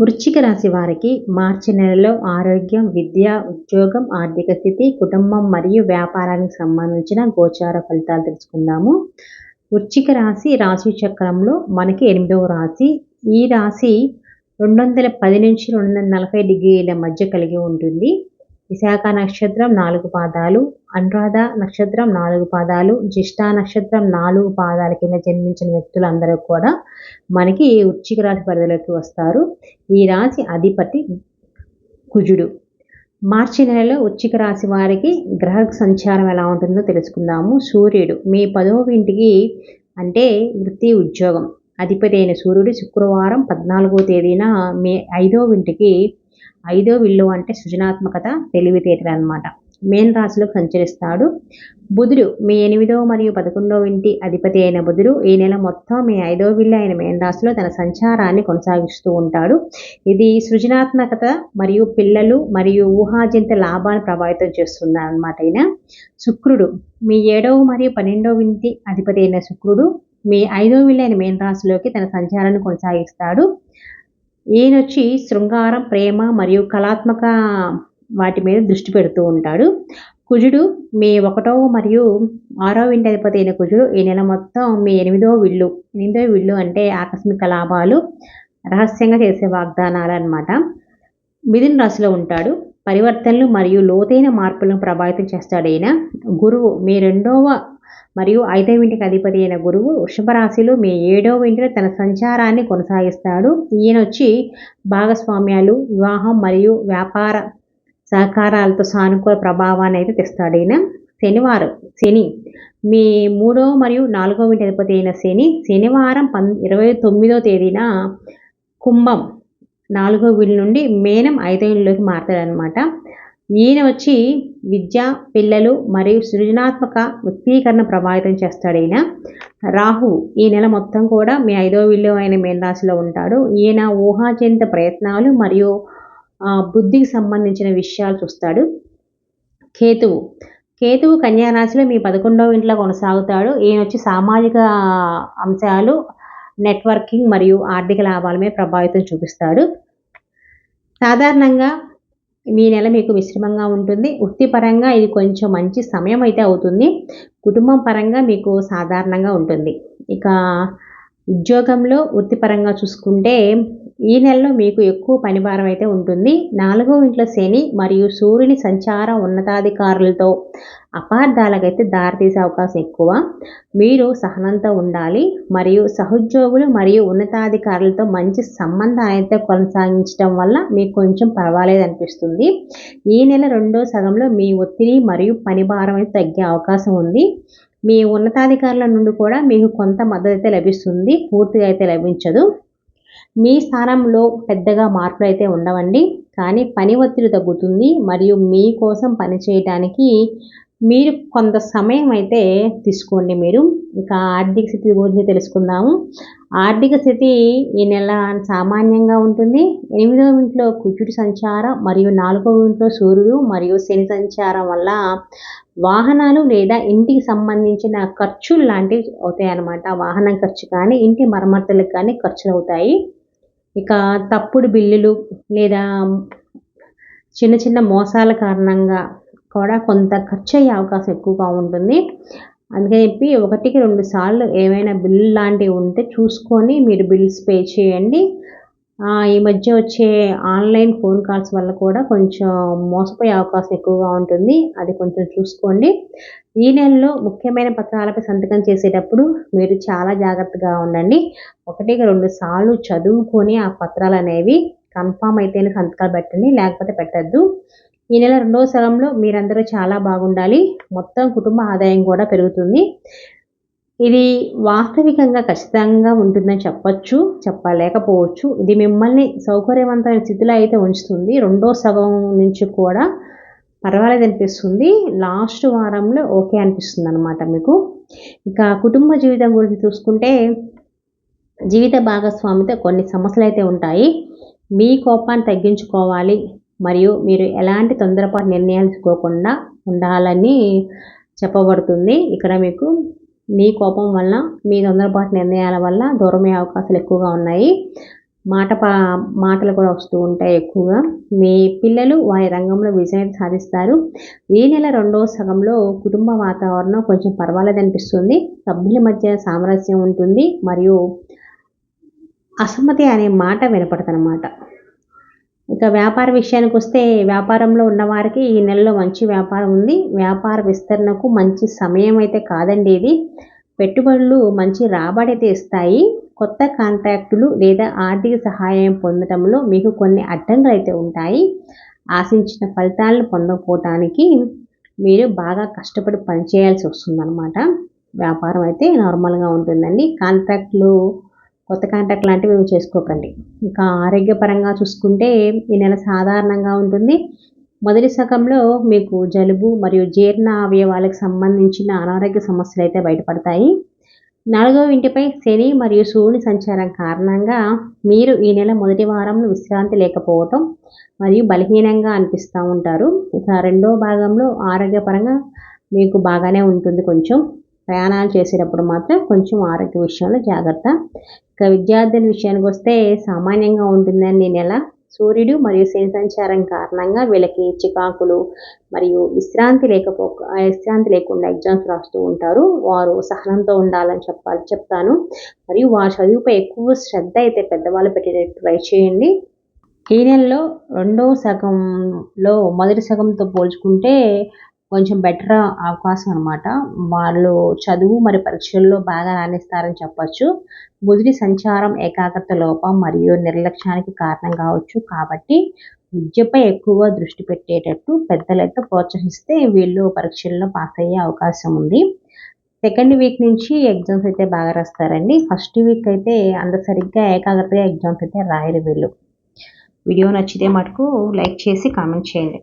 వృశ్చిక రాశి వారికి మార్చి నెలలో ఆరోగ్యం విద్య ఉద్యోగం ఆర్థిక స్థితి కుటుంబం మరియు వ్యాపారానికి సంబంధించిన గోచార ఫలితాలు తెలుసుకుందాము. వృశ్చిక రాశి రాశి చక్రంలో మనకి ఎనిమిదవ రాశి. ఈ రాశి రెండు వందల పది నుంచి రెండు వందల నలభై డిగ్రీల మధ్య కలిగి ఉంటుంది. విశాఖ నక్షత్రం నాలుగు పాదాలు అనురాధ నక్షత్రం నాలుగు పాదాలు జ్యేష్ఠ నక్షత్రం నాలుగు పాదాల కింద జన్మించిన వ్యక్తులందరూ కూడా మనకి ఉచ్చిక రాశి పరిధిలోకి వస్తారు. ఈ రాశి అధిపతి కుజుడు. మార్చి నెలలో ఉచ్చిక రాశి వారికి గ్రహ సంచారం ఎలా ఉంటుందో తెలుసుకుందాము. సూర్యుడు మీ పదవ ఇంటికి అంటే వృత్తి ఉద్యోగం. అధిపతి అయిన సూర్యుడు శుక్రవారం పద్నాలుగో తేదీన మీ ఐదో ఇంటికి ఐదో విల్లు అంటే సృజనాత్మకత తెలివితేటలు అనమాట మేన్ రాశిలో సంచరిస్తాడు. బుధుడు మీ ఎనిమిదో మరియు పదకొండవ ఇంటి అధిపతి అయిన బుధుడు ఈ నెల మొత్తం మీ ఐదో విల్లు అయిన మేన్ రాశిలో తన సంచారాన్ని కొనసాగిస్తూ ఉంటాడు. ఇది సృజనాత్మకత మరియు పిల్లలు మరియు ఊహాజంత లాభాన్ని ప్రభావితం చేస్తుంది అనమాట శుక్రుడు మీ ఏడవ మరియు పన్నెండవ ఇంటి అధిపతి అయిన శుక్రుడు మీ ఐదో విల్లు అయిన మేన్ రాశిలోకి తన సంచారాన్ని కొనసాగిస్తాడు. ఈయనొచ్చి శృంగారం ప్రేమ మరియు కళాత్మక వాటి మీద దృష్టి పెడుతూ ఉంటాడు. కుజుడు మీ ఒకటవ మరియు ఆరో ఇంటి అధిపతి అయిన కుజుడు ఈ నెల మొత్తం మీ ఎనిమిదో విల్లు ఎనిమిదో విల్లు అంటే ఆకస్మిక లాభాలు రహస్యంగా చేసే వాగ్దానాలు అనమాట మిథున రాశిలో ఉంటాడు. పరివర్తనలు మరియు లోతైన మార్పులను ప్రభావితం చేస్తాడు ఈయన. గురువు మీ రెండవ మరియు ఐదవ ఇంటికి అధిపతి అయిన గురువు వృషభరాశిలో మీ ఏడవ ఇంటిలో తన సంచారాన్ని కొనసాగిస్తాడు. ఈయన వచ్చి భాగస్వామ్యాలు వివాహం మరియు వ్యాపార సహకారాలతో సానుకూల ప్రభావాన్ని అయితే తెస్తాడు ఈయన. శనివారం శని మీ మూడో మరియు నాలుగో ఇంటి అధిపతి అయిన శని శనివారం పం ఇరవై తొమ్మిదో తేదీన కుంభం నాలుగో వీళ్ళ నుండి మేనం ఐదో ఇళ్ళలోకి మారుతాడనమాట ఈయన వచ్చి విద్య పిల్లలు మరియు సృజనాత్మక వ్యక్తీకరణ ప్రభావితం చేస్తాడు ఈయన. రాహు ఈ నెల మొత్తం కూడా మీ ఐదో విలువ అయిన మేనరాశిలో ఉంటాడు. ఈయన ఊహాజనిత ప్రయత్నాలు మరియు బుద్ధికి సంబంధించిన విషయాలు చూస్తాడు. కేతువు. కేతువు కన్యారాశిలో మీ పదకొండవ ఇంట్లో కొనసాగుతాడు. ఈయన వచ్చి సామాజిక అంశాలు నెట్వర్కింగ్ మరియు ఆర్థిక లాభాల మీద ప్రభావితం చూపిస్తాడు. సాధారణంగా మీ నెల మీకు మిశ్రమంగా ఉంటుంది. వృత్తిపరంగా ఇది కొంచెం మంచి సమయం అయితే అవుతుంది. కుటుంబం పరంగా మీకు సాధారణంగా ఉంటుంది. ఇక ఉద్యోగంలో వృత్తిపరంగా చూసుకుంటే ఈ నెలలో మీకు ఎక్కువ పనిభారం అయితే ఉంటుంది. నాలుగో ఇంట్లో శని మరియు సూర్యుని సంచారం ఉన్నతాధికారులతో అపార్థాలకైతే దారితీసే అవకాశం ఎక్కువ. మీరు సహనంతో ఉండాలి. మరియు సహోద్యోగులు మరియు ఉన్నతాధికారులతో మంచి సంబంధం అయితే కొనసాగించడం వల్ల మీకు కొంచెం పర్వాలేదు అనిపిస్తుంది. ఈ నెల రెండో సగంలో మీ ఒత్తిడి మరియు పని భారం అయితే తగ్గే అవకాశం ఉంది. మీ ఉన్నతాధికారుల నుండి కూడా మీకు కొంత మద్దతు అయితే లభిస్తుంది. పూర్తిగా అయితే లభించదు. మీ స్థానంలో పెద్దగా మార్పులు అయితే ఉండవండి. కానీ పని ఒత్తిడి తగ్గుతుంది. మరియు మీకోసం పని చేయడానికి మీరు కొంత సమయం అయితే తీసుకోండి మీరు. ఇక ఆర్థిక స్థితి గురించి తెలుసుకుందాము. ఆర్థిక స్థితి ఈ నెల సామాన్యంగా ఉంటుంది. ఎనిమిదవ ఇంట్లో కుజుడి సంచారం మరియు నాలుగవ ఇంట్లో సూర్యుడు మరియు శని సంచారం వల్ల వాహనాలు లేదా ఇంటికి సంబంధించిన ఖర్చులు లాంటివి అవుతాయి అన్నమాట వాహనం ఖర్చు కానీ ఇంటి మరమ్మతులకు కానీ ఖర్చులు అవుతాయి. ఇక తప్పుడు బిల్లులు లేదా చిన్న చిన్న మోసాల కారణంగా కూడా కొంత ఖర్చు అయ్యే అవకాశం ఎక్కువగా ఉంటుంది. అందుకని చెప్పి ఒకటికి రెండు సార్లు ఏమైనా బిల్ లాంటివి ఉంటే చూసుకొని మీరు బిల్స్ పే చేయండి. ఈ మధ్య వచ్చే ఆన్లైన్ ఫోన్ కాల్స్ వల్ల కూడా కొంచెం మోసపోయే అవకాశం ఎక్కువగా ఉంటుంది. అది కొంచెం చూసుకోండి. ఈ నెలలో ముఖ్యమైన పత్రాలపై సంతకం చేసేటప్పుడు మీరు చాలా జాగ్రత్తగా ఉండండి. ఒకటికి రెండు సార్లు చదువుకొని ఆ పత్రాలు అనేవి కన్ఫామ్ అయితేనే సంతకాలు పెట్టండి లేకపోతే పెట్టద్దు. ఈ నెల రెండవ సగంలో మీరందరూ చాలా బాగుండాలి. మొత్తం కుటుంబ ఆదాయం కూడా పెరుగుతుంది. ఇది వాస్తవికంగా ఖచ్చితంగా ఉంటుందని చెప్పచ్చు చెప్పలేకపోవచ్చు. ఇది మిమ్మల్ని సౌకర్యవంతమైన స్థితిలో అయితే ఉంచుతుంది. రెండో సగం నుంచి కూడా పర్వాలేదు అనిపిస్తుంది. లాస్ట్ వారంలో ఓకే అనిపిస్తుంది అనమాట మీకు. ఇక కుటుంబ జీవితం గురించి చూసుకుంటే జీవిత భాగస్వామితో కొన్ని సమస్యలు అయితే ఉంటాయి. మీ కోపాన్ని తగ్గించుకోవాలి. మరియు మీరు ఎలాంటి తొందరపాటు నిర్ణయాలు తీసుకోకుండా ఉండాలని చెప్పబడుతుంది. ఇక్కడ మీకు మీ కోపం వల్ల మీ తొందరపాటు నిర్ణయాల వల్ల దూరమయ్యే అవకాశాలు ఎక్కువగా ఉన్నాయి. మాట పా మాటలు కూడా వస్తూ ఉంటాయి ఎక్కువగా. మీ పిల్లలు వారి రంగంలో విజయం సాధిస్తారు. ఈ నెల రెండవ సగంలో కుటుంబ వాతావరణం కొంచెం పర్వాలేదు అనిపిస్తుంది. సభ్యుల మధ్య సామరస్యం ఉంటుంది. మరియు అసమ్మతి అనే మాట వినపడతనమాట ఇక వ్యాపార విషయానికి వస్తే వ్యాపారంలో ఉన్నవారికి ఈ నెలలో మంచి వ్యాపారం ఉంది. వ్యాపార విస్తరణకు మంచి సమయం అయితే కాదండి ఇది. పెట్టుబడులు మంచి రాబడి అయితే ఇస్తాయి. కొత్త కాంట్రాక్టులు లేదా ఆర్థిక సహాయం పొందడంలో మీకు కొన్ని అడ్డంకులు అయితే ఉంటాయి. ఆశించిన ఫలితాలను పొందకపోవటానికి మీరు బాగా కష్టపడి పనిచేయాల్సి వస్తుందన్నమాట. వ్యాపారం అయితే నార్మల్గా ఉంటుందండి. కాంట్రాక్టులు కొత్త కాంటాక్ట్ లాంటివి చేసుకోకండి. ఇంకా ఆరోగ్యపరంగా చూసుకుంటే ఈ నెల సాధారణంగా ఉంటుంది. మొదటి సగంలో మీకు జలుబు మరియు జీర్ణ అవయవాలకు సంబంధించిన అనారోగ్య సమస్యలు అయితే బయటపడతాయి. నాలుగవ ఇంటిపై శని మరియు సూర్యుని సంచారం కారణంగా మీరు ఈ నెల మొదటి వారంలో విశ్రాంతి లేకపోవటం మరియు బలహీనంగా అనిపిస్తూ ఉంటారు. ఇక రెండో భాగంలో ఆరోగ్యపరంగా మీకు బాగానే ఉంటుంది కొంచెం. ప్రయాణాలు చేసేటప్పుడు మాత్రం కొంచెం ఆరోగ్య విషయంలో జాగ్రత్త. ఇక విద్యార్థుల విషయానికి వస్తే సామాన్యంగా ఉంటుందండి నెల సూర్యుడు మరియు శని సంచారం కారణంగా వీళ్ళకి చికాకులు మరియు విశ్రాంతి లేకపో విశ్రాంతి లేకుండా ఎగ్జామ్స్ రాస్తూ ఉంటారు. వారు సహనంతో ఉండాలని చెప్పాలి చెప్తాను. మరియు వారి చదువుపై ఎక్కువ శ్రద్ధ అయితే పెద్దవాళ్ళు పెట్టేటట్టు ట్రై చేయండి. ఈ నెలలో రెండవ సగంలో మొదటి సగంతో పోల్చుకుంటే కొంచెం బెటర్ అవకాశం అనమాట వాళ్ళు చదువు మరి పరీక్షల్లో బాగా రాణిస్తారని చెప్పచ్చు. బుధుడి సంచారం ఏకాగ్రత లోపం మరియు నిర్లక్ష్యానికి కారణం కావచ్చు. కాబట్టి విద్యపై ఎక్కువ దృష్టి పెట్టేటట్టు పెద్దలైతే ప్రోత్సహిస్తే వీళ్ళు పరీక్షల్లో పాస్ అయ్యే అవకాశం ఉంది. సెకండ్ వీక్ నుంచి ఎగ్జామ్స్ అయితే బాగా రాస్తారండి. ఫస్ట్ వీక్ అయితే అంత సరిగ్గా ఏకాగ్రతగా ఎగ్జామ్స్ అయితే రాయరు వీళ్ళు. వీడియో నచ్చితే మటుకు లైక్ చేసి కామెంట్ చేయండి.